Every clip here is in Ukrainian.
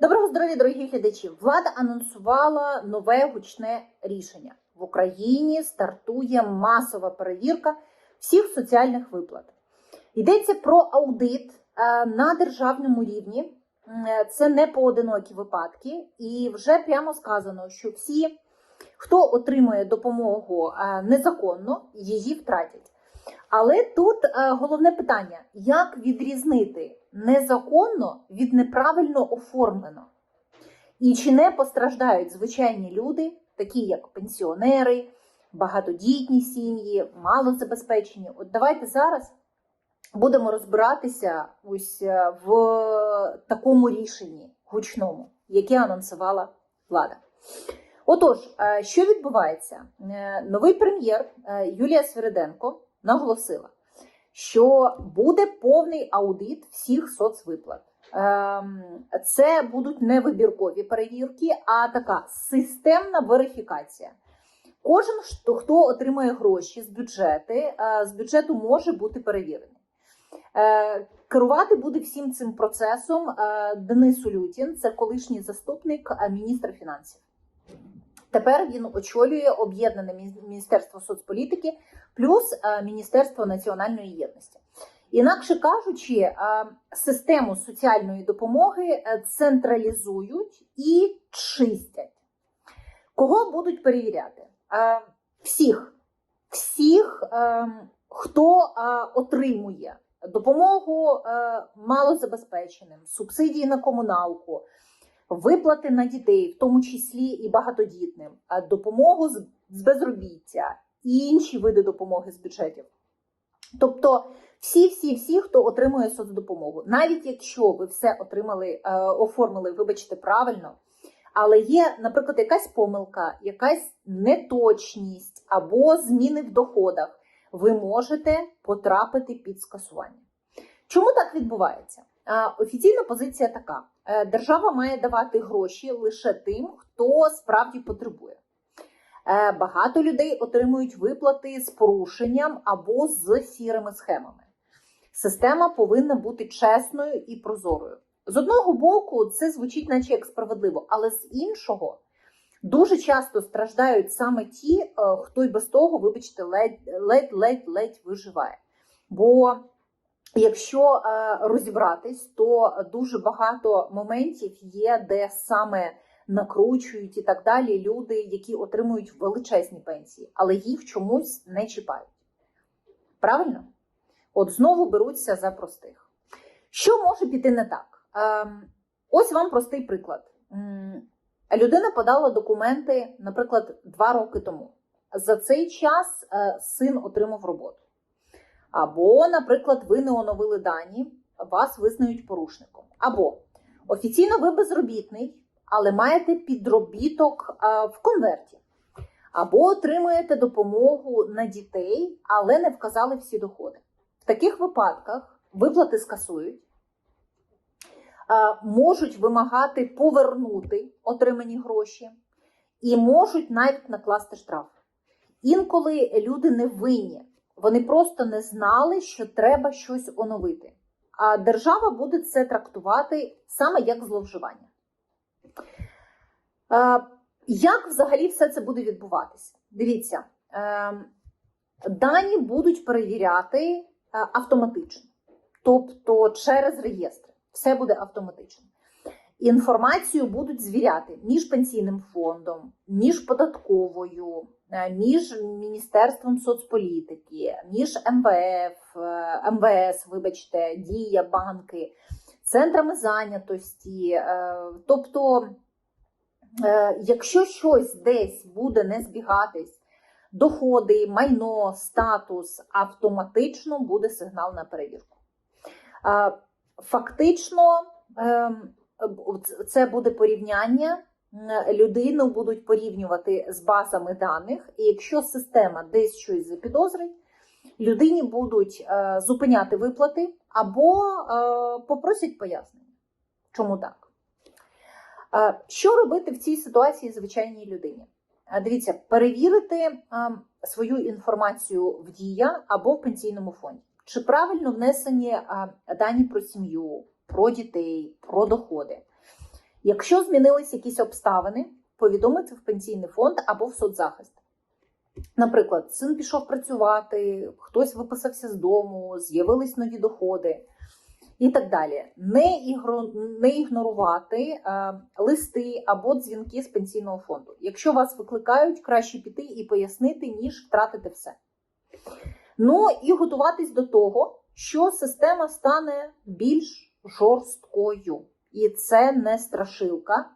Доброго здоров'я, дорогі глядачі! Влада анонсувала нове гучне рішення. В Україні стартує масова перевірка всіх соціальних виплат. Йдеться про аудит е, на державному рівні. Е, Це не поодинокі випадки, і вже прямо сказано, що всі, хто отримує допомогу е, незаконно, її втратять. Але тут головне питання: як відрізнити незаконно від неправильно оформлено? І чи не постраждають звичайні люди, такі як пенсіонери, багатодітні сім'ї, малозабезпечені? От давайте зараз будемо розбиратися ось е, в такому рішенні гучному, яке анонсувала влада. Отож, е, що відбувається? Е, Новий прем'єр Юлія Свириденко наголосила, що буде повний аудит всіх соцвиплат. Ем, Це будуть не вибіркові перевірки, а така системна верифікація. Кожен, хто- отримує гроші з бюджету, з бюджету може бути перевірений. Е, Керувати буде всім цим процесом е, Денис Улютін, це колишній заступник е, міністра фінансів. Тепер він очолює об'єднане Міністерство соцполітики плюс е, Міністерство національної єдності. Інакше кажучи, е, систему соціальної допомоги е, централізують і чистять. Кого будуть перевіряти? Всіх, всіх, хто отримує допомогу малозабезпеченим, субсидії на комуналку, виплати на дітей, в тому числі і багатодітним, допомогу з безробіття і інші види допомоги з бюджетів. Тобто, всі, всі, всі, хто отримує соцдопомогу, навіть якщо ви все отримали, е, оформили, вибачте, правильно. Але є, наприклад, якась помилка, якась неточність або зміни в доходах, ви можете потрапити під скасування. Чому так відбувається? А, Офіційна позиція така: Е, держава має давати гроші лише тим, хто справді потребує. Е, Багато людей отримують виплати з порушенням або з сірими схемами. Система повинна бути чесною і прозорою. З одного боку, це звучить, наче як справедливо, але з іншого дуже часто страждають саме ті, е, хто й без того, вибачте, ледь-ледь-ледь виживає. Бо Якщо е, розібратись, то дуже багато моментів є, де саме накручують і так далі люди, які отримують величезні пенсії, але їх чомусь не чіпають. Правильно? От знову беруться за простих. Що може піти не так? Ем, ось вам простий приклад. Людина подала документи, наприклад, два роки тому. За цей час е, син отримав роботу. Або, наприклад, ви не оновили дані, вас визнають порушником. Або офіційно ви безробітний, але маєте підробіток в конверті. Або отримуєте допомогу на дітей, але не вказали всі доходи. В таких випадках виплати скасують, можуть вимагати повернути отримані гроші і можуть навіть накласти штраф. Інколи люди не винні. Вони просто не знали, що треба щось оновити. А держава буде це трактувати саме як зловживання. Е, Як взагалі все це буде відбуватися? Дивіться, е, дані будуть перевіряти е, автоматично, тобто через реєстри. Все буде автоматично. Інформацію будуть звіряти між пенсійним фондом, між податковою, між Міністерством соцполітики, між МВФ, е, МВС, вибачте, Дія, банки, центрами зайнятості. Е, Тобто, е, якщо щось десь буде не збігатись, доходи, майно, статус, автоматично буде сигнал на перевірку. Е, Фактично, ем, це буде порівняння. Людину будуть порівнювати з базами даних, і якщо система десь щось запідозрить, людині будуть е, зупиняти виплати або е, попросять пояснення. Чому так? Е, що робити в цій ситуації звичайній людині? Дивіться, перевірити свою інформацію в дія або в пенсійному фонді. Чи правильно внесені дані про сім'ю, про дітей, про доходи? Якщо змінились якісь обставини, повідомити в пенсійний фонд або в соцзахист. Наприклад, син пішов працювати, хтось виписався з дому, з'явились нові доходи і так далі. Не, ігро, не ігнорувати е, листи або дзвінки з пенсійного фонду. Якщо вас викликають, краще піти і пояснити, ніж втратити все. Ну і готуватись до того, що система стане більш жорсткою. І це не страшилка,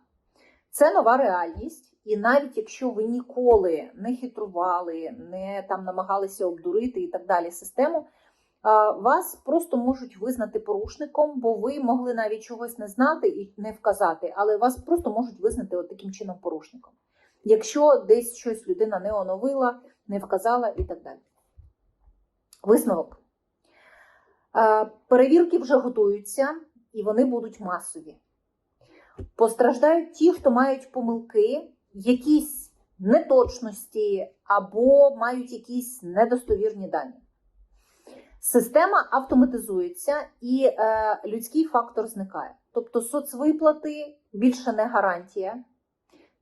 це нова реальність. І навіть якщо ви ніколи не хитрували, не там намагалися обдурити і так далі систему, вас просто можуть визнати порушником, бо ви могли навіть чогось не знати і не вказати, але вас просто можуть визнати от таким чином порушником. Якщо десь щось людина не оновила, не вказала і так далі. Висновок. Перевірки вже готуються і вони будуть масові. Постраждають ті, хто мають помилки, якісь неточності або мають якісь недостовірні дані. Система автоматизується і е, людський фактор зникає. Тобто соцвиплати більше не гарантія.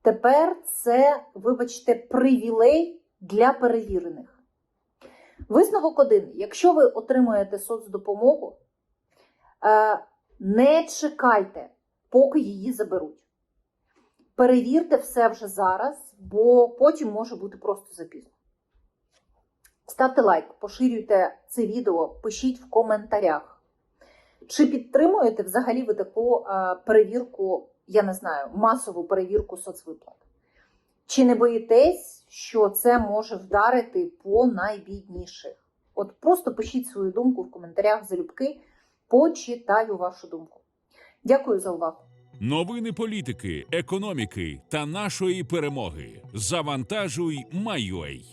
Тепер це, вибачте, привілей для перевірених. Висновок один: якщо ви отримуєте соцдопомогу, е, не чекайте, поки її заберуть. Перевірте все вже зараз, бо потім може бути просто запізно. Ставте лайк, поширюйте це відео, пишіть в коментарях. Чи підтримуєте взагалі ви таку е, перевірку, я не знаю, масову перевірку соцвиплат? Чи не боїтесь, що це може вдарити по найбідніших? От просто пишіть свою думку в коментарях залюбки, почитаю вашу думку. Дякую за увагу. Новини політики, економіки та нашої перемоги. Завантажуй, Майой.